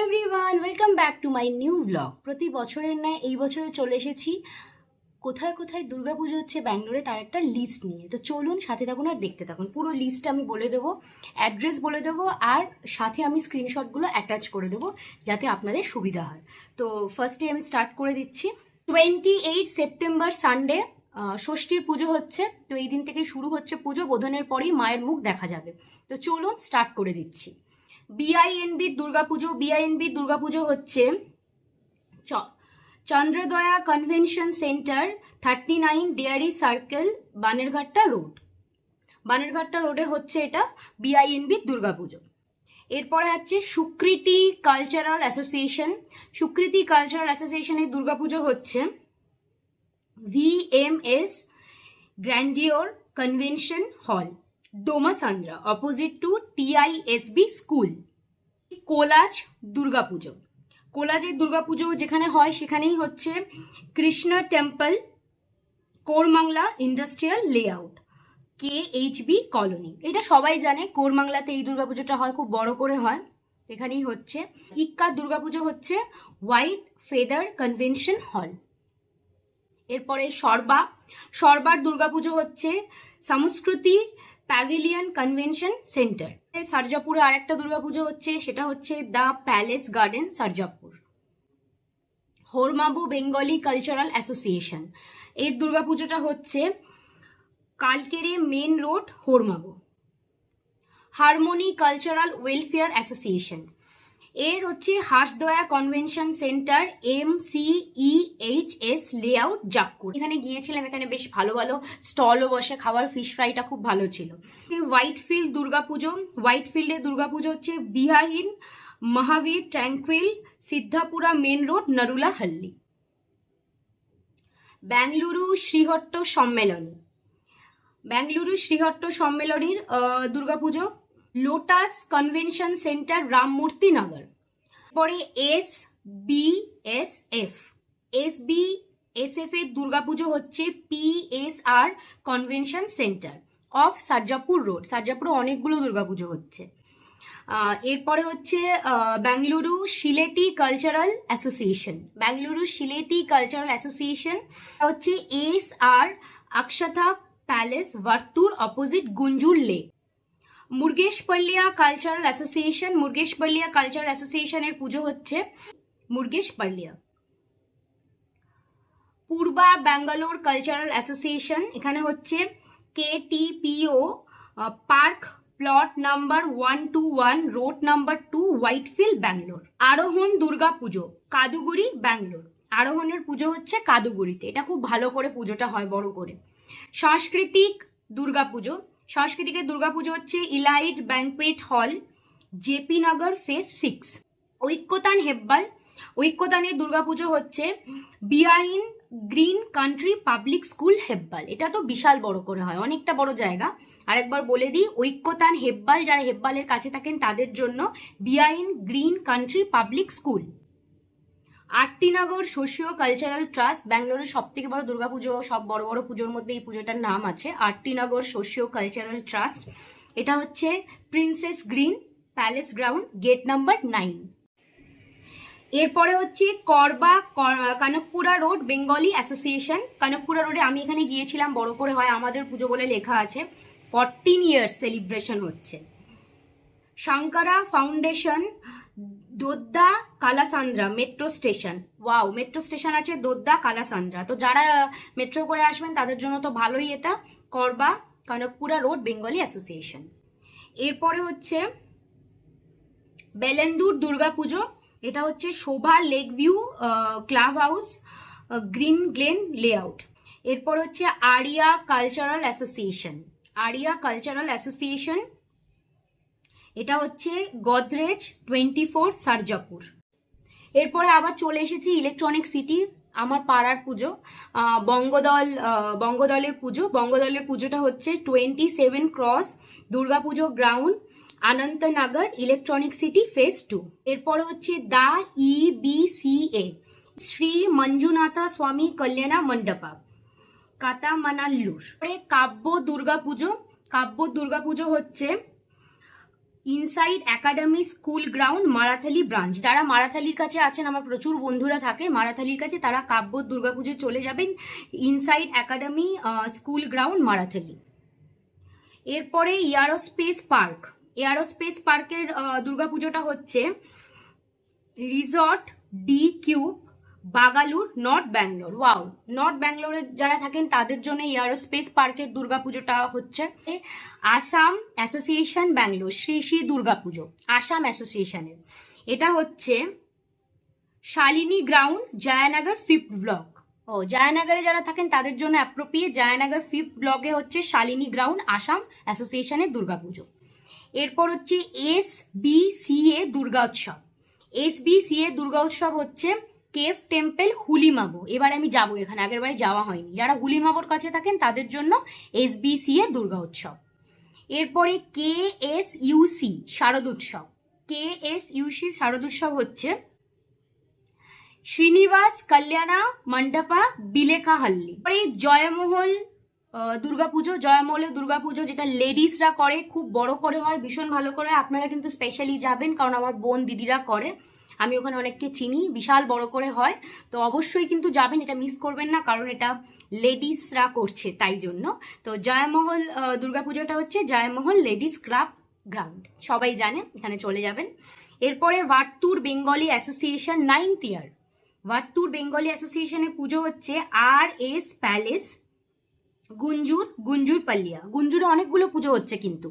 Everyone welcome back to my new blog প্রতি বছরের ন্যায় এই বছরে চলে এসেছি। কোথায় কোথায় দুর্গাপুজো হচ্ছে ব্যাঙ্গালোরে, তার একটা লিস্ট নিয়ে। তো চলুন সাথে থাকুন আর দেখতে থাকুন। পুরো লিস্ট আমি বলে দেবো অ্যাড্রেস বলে দেবো, আর সাথে আমি স্ক্রিনশটগুলো অ্যাটাচ করে দেবো, যাতে আপনাদের সুবিধা হয়। তো ফার্স্টে আমি স্টার্ট করে দিচ্ছি। টোয়েন্টি এইট সেপ্টেম্বর সানডে ষষ্ঠীর পুজো হচ্ছে। তো এই দিন থেকে শুরু হচ্ছে পুজো। বোধনের পরেই মায়ের মুখ দেখা যাবে। তো চলুন স্টার্ট করে দিচ্ছি। বিআইএনবির দুর্গাপুজো বিআইএনবির দুর্গাপুজো হচ্ছে Chandrodaya convention centre thirty nine dairy circle, Bannerghatta road. Bannerghatta রোডে হচ্ছে এটা বিআইএনবির দুর্গাপুজো। এরপরে আছে Sukriti cultural association. Sukriti cultural অ্যাসোসিয়েশনের দুর্গাপুজো হচ্ছে VMS grandeur convention hall Domasandra opposite to TISB school collage Durga Puja কোলাজের দুর্গাপুজো যেখানে হয়, সেখানেই হচ্ছে Krishna temple Koramangala industrial layout K H B colony এটা সবাই জানে, কোরমাংলাতে এই দুর্গাপুজোটা হয়, খুব বড় করে হয়। এখানেই হচ্ছে, ইক্কা দুর্গাপুজো হচ্ছে হোয়াইট ফেদার কনভেনশন হল এরপরে সর্বা, সর্বার দুর্গাপুজো হচ্ছে সংস্কৃতি প্যাভিলিয়ন কনভেনশন সেন্টার সারজাপুরে আরেকটা দুর্গাপুজো হচ্ছে, সেটা হচ্ছে the palace garden Sarjapur. Horamavu Bengali cultural association এর দুর্গাপুজোটা হচ্ছে Kalkere main road, Horamavu. Harmony cultural welfare association এর হচ্ছে হাসদয়া convention centre, M C E H S layout Jakkur এখানে গিয়েছিলাম, এখানে বেশ ভালো ভালো স্টলও বসে খাওয়ার ফিশ ফ্রাইটা খুব ভালো ছিল। হোয়াইট ফিল্ড দুর্গাপুজো হোয়াইট ফিল্ডে দুর্গাপুজো হচ্ছে বিহাহীন Mahaveer tranquil Siddapura main road Narula Halli Bengaluru Srihatta Sammilani. Bengaluru Srihatta সম্মেলনীর Durga Puja. Lotus convention centre Rammurthy Nagar পরে S B S F S B S F এর দুর্গাপুজো হচ্ছে P S R convention centre of Sarjapur road সারজাপুরে অনেকগুলো দুর্গাপুজো হচ্ছে। এরপরে হচ্ছে আহ, Bengaluru Sylheti cultural association Bengaluru Sylheti cultural association হচ্ছে S R Akshatha palace Varthur opposite Gunjur lake Murugeshpalya cultural association Murugeshpalya cultural অ্যাসোসিয়েশনের পুজো হচ্ছে মুরগেশপল্লিয়া পূর্বা ব্যাঙ্গালোর কালচারাল অ্যাসোসিয়েশন এখানে হচ্ছে K T PO park plot number one two one road number two Whitefield Bangalore Arohan Durga Puja, কাদুগুড়ি Bangalore আরোহণের পুজো হচ্ছে কাদুগুড়িতে। এটা খুব ভালো করে পুজোটা হয়, বড় করে। সাংস্কৃতিক দুর্গাপুজো সাংস্কৃতিকের দুর্গাপুজো হচ্ছে elite banquet hall, JP Nagar phase six. Aikatan Hebbal, ঐক্যতানের Durga Puja হচ্ছে বিআইন green country public school Hebbal. এটা তো বিশাল বড় করে হয়, অনেকটা বড় জায়গা। আরেকবার বলে দিই, ঐক্যতান হেব্বাল, যারা হেব্বালের কাছে থাকেন তাদের জন্য বিআইন গ্রিন কান্ট্রি পাবলিক স্কুল। আটটিনগর সোশিও কালচারাল ট্রাস্ট, ব্যাঙ্গালোরের সব থেকে বড় দুর্গাপুজো, সব বড় বড় পুজোর মধ্যে এই পুজোটার নাম আছে আটটিনগর সোশিও কালচারাল ট্রাস্ট। এটা হচ্ছে princess green palace ground, gate number nine. এরপরে হচ্ছে করবা Kanakapura road, Bengali association. Kanakapura রোডে আমি এখানে গিয়েছিলাম, বড় করে হয় আমাদের পুজো বলে লেখা আছে। ফরটিন ইয়ার্স সেলিব্রেশন হচ্ছে। Shankara foundation Dodda Kalasandra metro station wow metro station আছে দোদ্দা কালাসান্দ্রা। তো যারা মেট্রো করে আসবেন, তাদের জন্য তো ভালোই এটা। করবা কনকপুরা রোড বেঙ্গলি অ্যাসোসিয়েশন এরপরে হচ্ছে বেলেন্দুর দুর্গা পুজো। এটা হচ্ছে Shobha lake view club house green glen layout এরপর হচ্ছে Aria cultural association. Aria cultural association এটা হচ্ছে গদরেজ টোয়েন্টি ফোর সারজাপুর। এরপরে আবার চলে এসেছি ইলেকট্রনিক সিটি, আমার পাড়ার পুজো বঙ্গদল বঙ্গদলের পুজো। বঙ্গদলের পুজোটা হচ্ছে twenty seven cross Durga Puja ground Ananthnagar electronic city phase two. এরপরে হচ্ছে the E B C A, Shri Manjunatha Swamy Kalyana Mandapa, কাতামানাল্লুর। পরে কাব্য দুর্গাপুজো। কাব্য দুর্গাপুজো হচ্ছে inside academy school ground Marathahalli branch যারা মারাথালির কাছে আছেন, আমার প্রচুর বন্ধুরা থাকে মারাথালির কাছে, তারা কাব্য দুর্গাপুজো চলে যাবেন inside academy school ground Marathahalli এরপরে এয়ারোস্পেস পার্ক এয়ারোস্পেস পার্কের দুর্গাপুজোটা হচ্ছে resort D cube Bagalur north Bangalore. Wow, north ব্যাঙ্গালোরে যারা থাকেন, তাদের জন্য এয়ারোস্পেস পার্কের দুর্গাপুজোটা হচ্ছে। আসাম অ্যাসোসিয়েশন ব্যাঙ্গালোর, শ্রী শ্রী দুর্গাপুজো, আসাম অ্যাসোসিয়েশনের এটা হচ্ছে Shalini ground Jayanagar fifth block ও, জয়ানগরে যারা থাকেন, তাদের জন্য অ্যাপ্রোপ্রিয়েট জয়ানগর ফিফথ ব্লকে হচ্ছে শালিনী গ্রাউন্ড আসাম অ্যাসোসিয়েশনের দুর্গাপুজো। এরপর হচ্ছে S B C A Durga উৎসব। S B C A Durga উৎসব হচ্ছে কেফ টেম্পল হুলিমাবো। এবার আমি যাব এখানে, আগের বারে যাওয়া হয়নি। যারা হুলিমাবোর কাছে থাকেন, তাদের জন্য S B C A Durga Utsav. এরপরে কে এস ইউসি শারদ উৎসব। কে এস ইউসি শারদ উৎসব হচ্ছে শ্রীনিবাস কল্যাণা মণ্ডপা বিলেকাহাল্লি। পরে জয়মহল দুর্গাপুজো। জয়মহলের দুর্গাপুজো, যেটা লেডিসরা করে, খুব বড় করে হয়, ভীষণ ভালো করে। আপনারা কিন্তু স্পেশালি যাবেন, কারণ আমার বোন দিদিরা করে। আমি ওখানে অনেককে চিনি, বিশাল বড় করে হয়। তো অবশ্যই কিন্তু যাবেন, এটা মিস করবেন না, কারণ এটা লেডিসরা করছে তাই জন্য। তো জয়মহল দুর্গাপুজোটা হচ্ছে জয়মহল লেডিস ক্লাব গ্রাউন্ড সবাই জানে, এখানে চলে যাবেন। এরপরে Varthur Bengali association ninth year Varthur Bengali অ্যাসোসিয়েশনের পুজো হচ্ছে আর এস প্যালেস গুঞ্জুর গুঞ্জুর পাল্লিয়া গুঞ্জুরে অনেকগুলো পুজো হচ্ছে কিন্তু।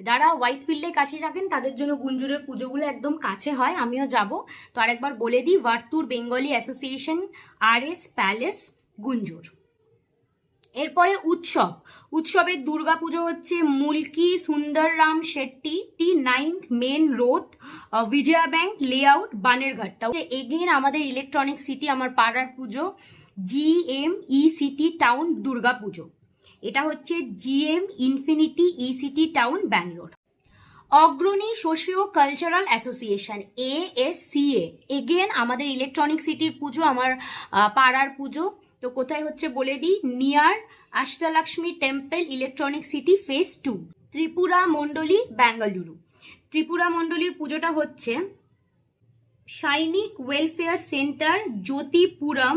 যারা হোয়াইট ফিল্ডের কাছে থাকেন তাদের জন্য গুঞ্জুরের পুজোগুলো একদম কাছে হয়, আমিও যাব। তো আরেকবার বলে দিই Varthur Bengali association R S palace Gunjur. এরপরে উৎসব। উৎসবের দুর্গাপুজো হচ্ছে Mulki, Sundar Ram Shetty, T ninth main road Vijaya bank, layout Bannerghatta again আমাদের ইলেকট্রনিক সিটি আমার পাড়ার পুজো G M E city town Durga Puja এটা হচ্ছে G M infinity E city town, Bangalore. Agrani socio cultural association A S C A again আমাদের electronic সিটির পুজো, আমার পাড়ার পুজো। তো কোথায় হচ্ছে বলে দিই? Near Ashtalakshmi temple electronic city phase two Tripura Mandali Bengaluru Tripura মণ্ডলীর পুজোটা হচ্ছে Sainik welfare centre Jyothipuram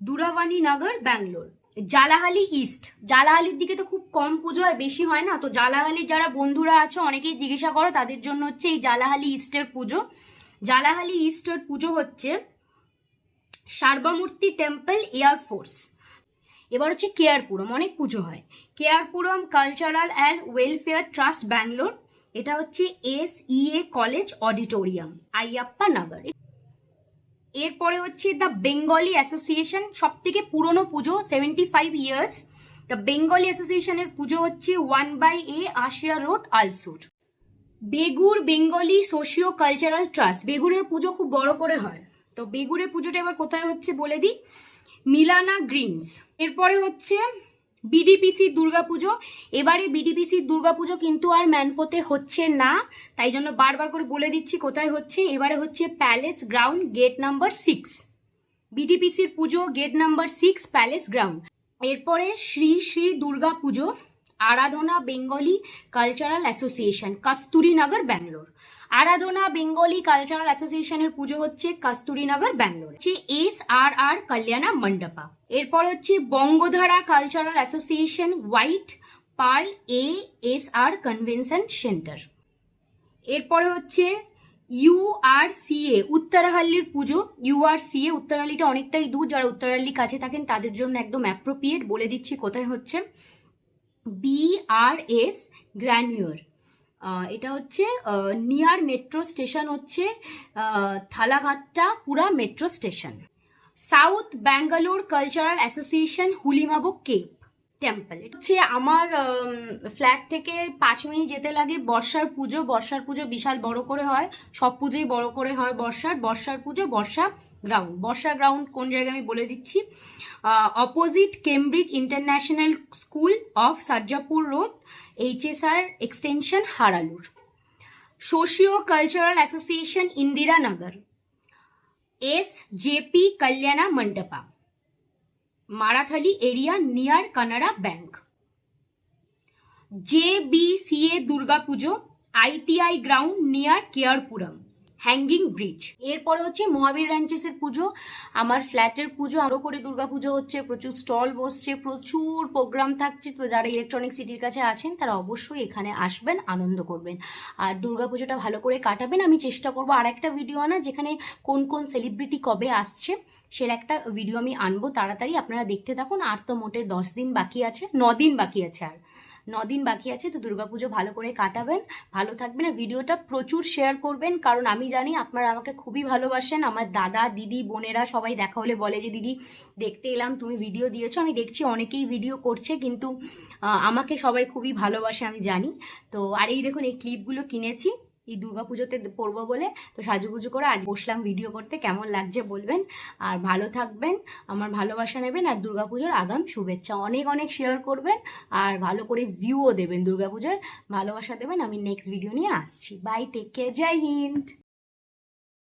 Duravani Nagar Bangalore. Jalahalli east. জালাহালির দিকে তো খুব কম পুজো হয়, বেশি হয় না। তো জালাহালির যারা বন্ধুরা আছে, অনেকেই জিজ্ঞাসা করো, তাদের জন্য হচ্ছে এই জালাহালি ইস্টের পুজো। জালাহালি ইস্টের পুজো হচ্ছে সার্বমূর্তি টেম্পল এয়ারফোর্স এবার হচ্ছে কেয়ারপুরম, অনেক পুজো হয়। Kairapuram cultural and welfare trust Bangalore. এটা হচ্ছে S E A college auditorium Ayyappa Nagar এরপরে হচ্ছে দ্য বেঙ্গলি অ্যাসোসিয়েশন সব থেকে পুরনো পুজো seventy five years the Bengali অ্যাসোসিয়েশনের পুজো হচ্ছে one by A Assaye road Ulsoor Begur Bengali socio cultural trust বেগুরের পুজো খুব বড় করে হয়। তো বেগুরের পুজোটা এবার কোথায় হচ্ছে বলে দিই? মিলানা গ্রিনস এরপরে হচ্ছে বিডিপিসির দুর্গাপুজো। এবারে বিডিপিসির দুর্গাপুজো কিন্তু আর ম্যানফোতে হচ্ছে না। তাই জন্য বারবার করে বলে দিচ্ছি কোথায় হচ্ছে। এবারে হচ্ছে palace ground gate number six বিডিপিসির পুজো gate number six palace ground এরপরে Shri Shri Durga Puja Aradhana, Bengali cultural association Kasturinagar Bangalore. Aradhana Bengali cultural অ্যাসোসিয়েশনের পুজো হচ্ছে কস্তুরীনগর, ব্যাঙ্গালোর। হচ্ছে এস আর আর কল্যাণা মণ্ডপা। এরপর হচ্ছে Bangadhara cultural association white pearl A S R convention centre. এরপরে হচ্ছে ইউআরসিএ উত্তরাহাল্লির পুজো। ইউআরসিএ উত্তরাহাল্লিটা অনেকটাই দূর, যারা উত্তরাহাল্লি কাছে থাকেন তাদের জন্য একদম অ্যাপ্রোপ্রিয়েট বলে দিচ্ছি কোথায় হচ্ছে। বিআরএস গ্র্যানিওর। এটা হচ্ছে নিয়ার মেট্রো স্টেশন হচ্ছে Thalaghattapura metro station south Bangalore cultural association Hulimavu Cape temple হচ্ছে আমার ফ্ল্যাট থেকে পাঁচ মিনিট যেতে লাগে। বর্ষার পুজো বর্ষার পুজো বিশাল বড় করে হয়। সব পুজোই বড় করে হয় বর্ষার। বর্ষার পুজো, বর্ষা গ্রাউন্ড বর্ষা গ্রাউন্ড কোন জায়গায় আমি বলে দিচ্ছি? Opposite Cambridge international school of Sarjapur road HSR extension Haralur socio cultural association Indiranagar S JP Kalyana Mantapa Marathahalli area near Canara bank J B C A Durga Puja ITI ground near KR Puram hanging bridge এরপরে হচ্ছে মহাবীর র্যাঞ্চেসের পুজো। আমার ফ্ল্যাটের পুজো আরও করে পুজো হচ্ছে, প্রচুর stall বসছে, প্রচুর প্রোগ্রাম থাকছে। তো যারা ইলেকট্রনিক সিটির কাছে আছেন, তারা অবশ্যই এখানে আসবেন, আনন্দ করবেন। আর পুজোটা ভালো করে কাটাবেন। আমি চেষ্টা করব আর একটা ভিডিও আনা, যেখানে কোন কোন সেলিব্রিটি কবে আসছে, সের একটা ভিডিও আমি আনব। তাড়াতাড়ি আপনারা দেখতে থাকুন। আর তো মোটে দশ দিন বাকি আছে, ন দিন বাকি আছে আর। দিন বাকি আছে, তো দুর্গাপুজো ভালো করে কাটাবেন, ভালো থাকবেন। আর ভিডিওটা প্রচুর শেয়ার করবেন, কারণ আমি জানি আপনারা আমাকে খুবই ভালোবাসেন। আমার দাদা, দিদি, বোনেরা সবাই দেখা হলে বলে যে, দিদি, দেখতে এলাম, তুমি ভিডিও দিয়েছ। আমি দেখছি অনেকেই ভিডিও করছে, কিন্তু আমাকে সবাই খুবই ভালোবাসে, আমি জানি। তো, আর এই দেখুন, এই ক্লিপগুলো কিনেছি। এই দুর্গাপুজোতে পরবো বলে তো সাজুগুজু করে আজ বসলাম ভিডিও করতে। কেমন লাগছে বলবেন? আর ভালো থাকবেন, আমার ভালোবাসা নেবেন, আর দুর্গাপুজোর আগাম শুভেচ্ছা। অনেক অনেক শেয়ার করবেন, আর ভালো করে ভিউও দেবেন দুর্গাপুজোয়। ভালোবাসা দেবেন, আমি নেক্সট ভিডিও নিয়ে আসছি। বাই টেক কেয়ার জয় হিন্দ